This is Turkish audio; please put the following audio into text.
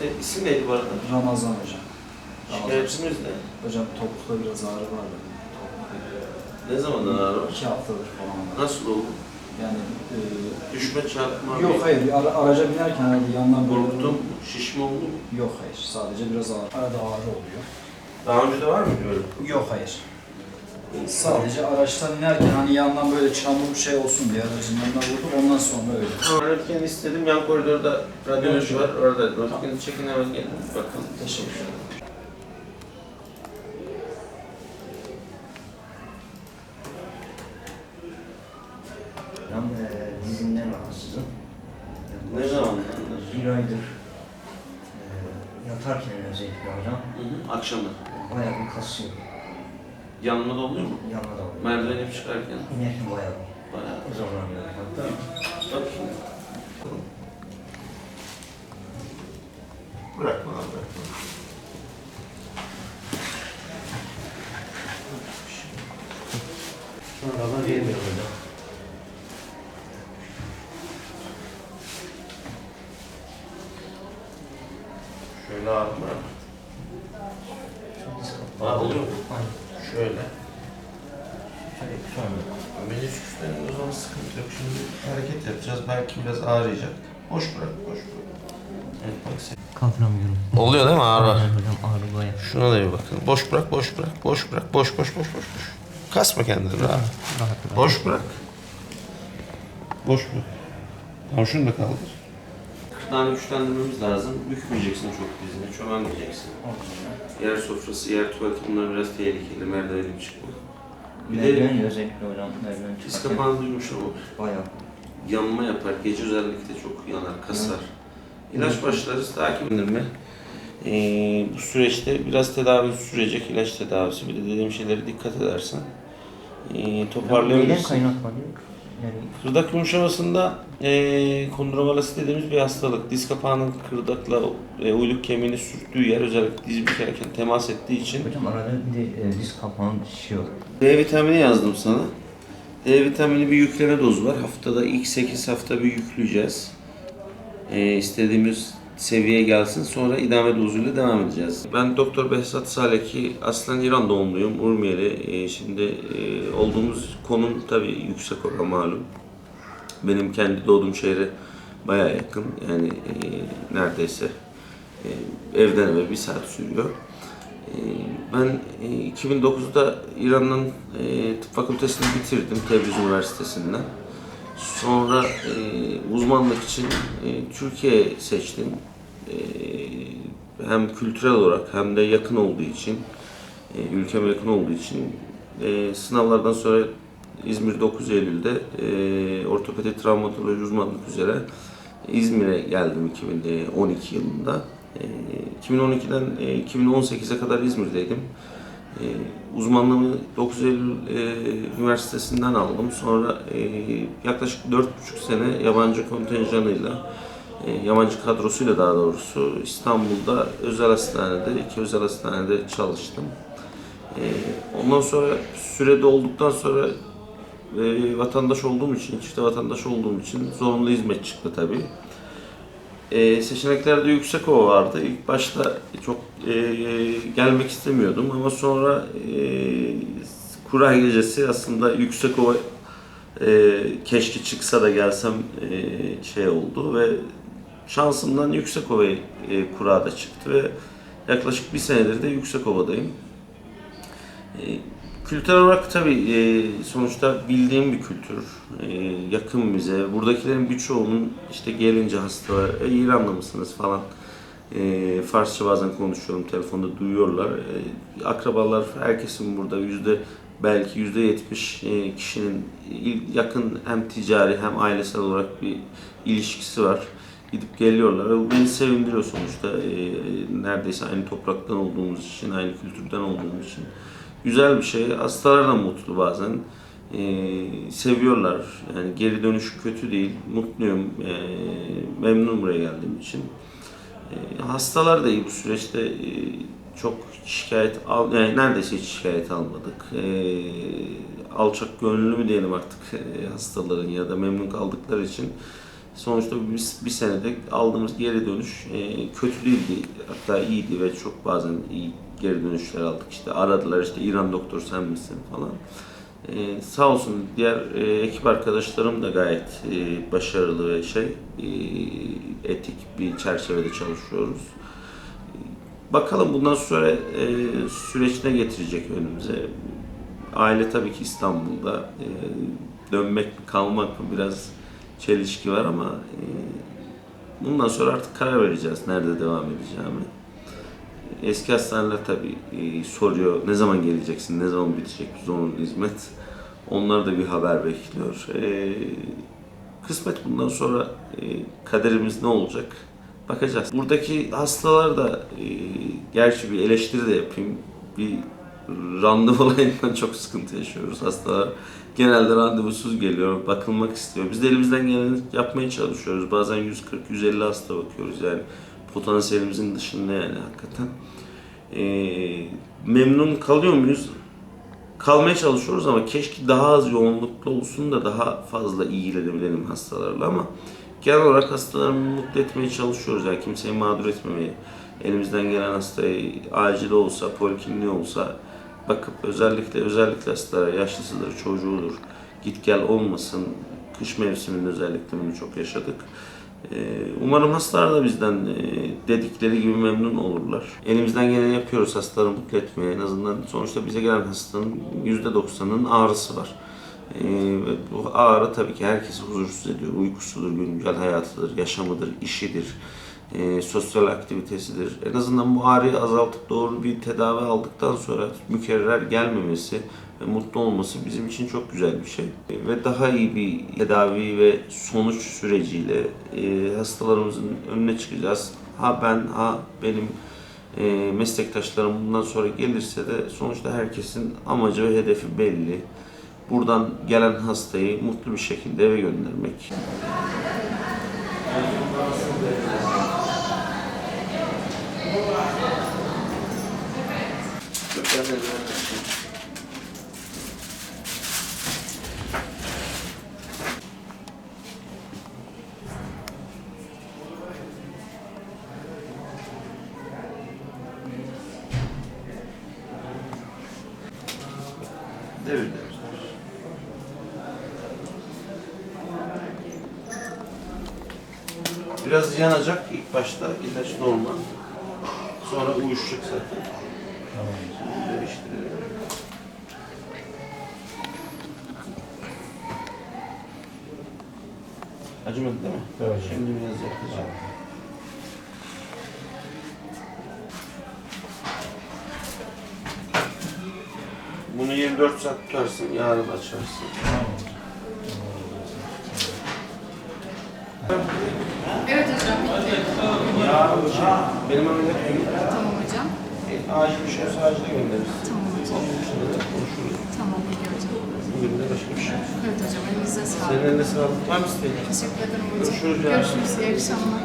ne? İsim neydi bu arada? Ramazan hocam. Ramazan. Ne? Hocam topukta biraz ağrı var da. Ne zamandan ağrı var? İki haftadır falan. Nasıl oldu? Yani e, Düşme, çarpma, yok hayır bir ara, araca binerken herhalde yandan böyle- Korktun mu? Şişme oldu mu? Yok hayır. Sadece biraz ağrı. Arada ağrı oluyor. Daha önce de var mı böyle? Yok hayır. Sadece araçtan inerken hani yandan böyle çamur bir şey olsun diye aracın yanına vurdum ondan sonra öyle. Röntgen istedim. Yan koridorda radyoloji var. Orada röntgeni çekin hemen gelin. Bakalım. Teşekkür ederim. Ben e, dizimden rahatsızım. Ne zamandır? Bir aydır e, yatarken özellikle hocam Hı hı. Akşamı. bayağı bir kasıyor. Yanma da oluyor mu? Yanına da oluyor. Merdiven hep çıkarken. İnerken bayağı Bayağı. zorlanıyorum. Hatta Bak şimdi. Bırakma abi bırakma. şu an kadar vermiyor hocam. Şöyle kapı. Aa, oluyor mu? Aynen. Şöyle. Şöyle şu anda. Menisküslerin o zaman sıkıntı yok. Şimdi hareket yapacağız. Belki biraz ağrıyacak. Boş bırak, boş bırak. Evet bak sen. Kaldıramıyorum. Oluyor değil mi ağrı? Aynen hocam ağrı bayağı. Şuna da bir bakın. Boş bırak, boş bırak, boş bırak, boş boş boş boş boş. Kasma kendini rahat. Rahat rahat. Boş bırak. Boş bırak. Tamam şunu da kaldır. Kırtlağını güçlendirmemiz lazım. Bükmeyeceksin çok dizini, çömelmeyeceksin. Yer sofrası, yer tuvaleti bunlar biraz tehlikeli. Merdivenli çıkma. Bir de Merdiven özellikle hocam. Merdiven diz çıkarken kapağını duymuş ama bayağı. yanma yapar. Gece özellikle çok yanar, kasar. İlaç başlarız, takip edilme. Ee, bu süreçte biraz tedavi sürecek, ilaç tedavisi. Bir de dediğim şeylere dikkat edersen ee, Neden toparlayabilirsin. kaynaklanıyor? Yani Kırdak yumuşamasında ee, kondromalasi dediğimiz bir hastalık. Diz kapağının kırdakla e, uyluk kemiğini sürttüğü yer özellikle diz bükerken temas ettiği için hocam arada bir de e, disk kapağım şişiyor. D vitamini yazdım sana. D vitamini bir yükleme dozu var. Haftada ilk 8 hafta bir yükleyeceğiz. Ee, istediğimiz seviyeye gelsin. Sonra idame dozuyla devam edeceğiz. Ben Doktor Behzat Saleki aslen İran doğumluyum. Urmiyeli. Ee, şimdi e, olduğumuz konum tabii yüksek oran malum. Benim kendi doğduğum şehre bayağı yakın. Yani e, neredeyse e, evden eve bir saat sürüyor. Ben e, 2009'da İran'ın tıp fakültesini bitirdim Tebriz Üniversitesi'nden. Sonra e, uzmanlık için e, Türkiye seçtim. E, hem kültürel olarak hem de yakın olduğu için, e, ülkeme yakın olduğu için e, sınavlardan sonra İzmir 9 Eylül'de e, ortopedi travmatoloji uzmanlık üzere İzmir'e geldim 2012 yılında. E, 2012'den e, 2018'e kadar İzmir'deydim. E, uzmanlığımı 9 Eylül e, Üniversitesi'nden aldım. Sonra e, yaklaşık 4,5 sene yabancı kontenjanıyla, e, yabancı kadrosuyla daha doğrusu İstanbul'da özel hastanede, iki özel hastanede çalıştım. E, ondan sonra sürede olduktan sonra e, vatandaş olduğum için, çifte vatandaş olduğum için zorunlu hizmet çıktı tabii. E, seçeneklerde Yüksekova vardı. İlk başta çok e, gelmek istemiyordum ama sonra e, kura gecesi aslında Yüksekova e, keşke çıksa da gelsem e, şey oldu ve şansımdan Yüksekova e, kurada çıktı ve yaklaşık bir senedir de Yüksekova'dayım. E, Kültürel olarak tabii e, sonuçta bildiğim bir kültür, e, yakın bize. Buradakilerin birçoğunun işte gelince hastalar, e, İranlı mısınız falan. E, Farsça bazen konuşuyorum, telefonda duyuyorlar. E, akrabalar, herkesin burada yüzde belki yüzde yetmiş e, kişinin yakın hem ticari hem ailesel olarak bir ilişkisi var. Gidip geliyorlar bu beni sevindiriyor sonuçta. E, neredeyse aynı topraktan olduğumuz için, aynı kültürden olduğumuz için. Güzel bir şey. Hastalar da mutlu bazen. Ee, seviyorlar. Yani geri dönüş kötü değil. Mutluyum. Ee, memnunum buraya geldiğim için. Ee, hastalar da iyi bu süreçte ee, çok şikayet al yani neredeyse hiç şikayet almadık. Ee, alçak gönüllü mü diyelim artık ee, hastaların ya da memnun kaldıkları için Sonuçta bir, bir senede aldığımız geri dönüş e, kötü değildi. Hatta iyiydi ve çok bazen iyi geri dönüşler aldık. İşte aradılar işte İran doktor sen misin falan. E, sağ olsun diğer e, ekip arkadaşlarım da gayet e, başarılı ve şey e, etik bir çerçevede çalışıyoruz. Bakalım bundan sonra e, süreç ne getirecek önümüze. Aile tabii ki İstanbul'da. E, dönmek mi kalmak mı biraz çelişki var ama e, bundan sonra artık karar vereceğiz nerede devam edeceğimi. Eski hastaneler tabii e, soruyor ne zaman geleceksin, ne zaman bitecek zorunlu hizmet. Onlar da bir haber bekliyor. E, kısmet bundan sonra e, kaderimiz ne olacak bakacağız. Buradaki hastalar da e, gerçi bir eleştiri de yapayım. Bir randevu olayından çok sıkıntı yaşıyoruz. Hastalar genelde randevusuz geliyor, bakılmak istiyor. Biz de elimizden geleni yapmaya çalışıyoruz. Bazen 140-150 hasta bakıyoruz yani potansiyelimizin dışında yani hakikaten. Ee, memnun kalıyor muyuz? Kalmaya çalışıyoruz ama keşke daha az yoğunluklu olsun da daha fazla ilgilenebilelim hastalarla ama genel olarak hastalarımızı mutlu etmeye çalışıyoruz. Yani kimseyi mağdur etmemeye, elimizden gelen hastayı acil olsa, polikliniği olsa bakıp özellikle özellikle hastalara yaşlısıdır, çocuğudur, git gel olmasın. Kış mevsiminde özellikle bunu çok yaşadık. Ee, Umarım hastalar da bizden e, dedikleri gibi memnun olurlar. Elimizden geleni yapıyoruz hastaları mutlu etmeye. En azından sonuçta bize gelen hastanın %90'ının ağrısı var. Ee, ve bu ağrı tabii ki herkesi huzursuz ediyor. Uykusudur, güncel hayatıdır, yaşamıdır, işidir, e, sosyal aktivitesidir. En azından bu ağrıyı azaltıp doğru bir tedavi aldıktan sonra mükerrer gelmemesi ve mutlu olması bizim için çok güzel bir şey. Ve daha iyi bir tedavi ve sonuç süreciyle e, hastalarımızın önüne çıkacağız. Ha ben, ha benim e, meslektaşlarım bundan sonra gelirse de sonuçta herkesin amacı ve hedefi belli. Buradan gelen hastayı mutlu bir şekilde eve göndermek. Devir Biraz yanacak ilk başta ilaç normal. Sonra uyuşacak zaten. Acımadı değil mi? Evet. Şimdi biraz yakacağım. Bunu 24 saat tutarsın, yarın açarsın. Evet hocam bitti. Ya hocam, benim ameliyat günü. Tamam hocam. E, acil bir şey olsa acile göndeririz. Tamam Tamam. Konuşuruz. Bugün de başka bir şey. Evet hocam, elinize sağlık. Senin eline sağlık. Var mı isteğin? Teşekkür ederim hocam. Görüşürüz. Görüşürüz, iyi akşamlar.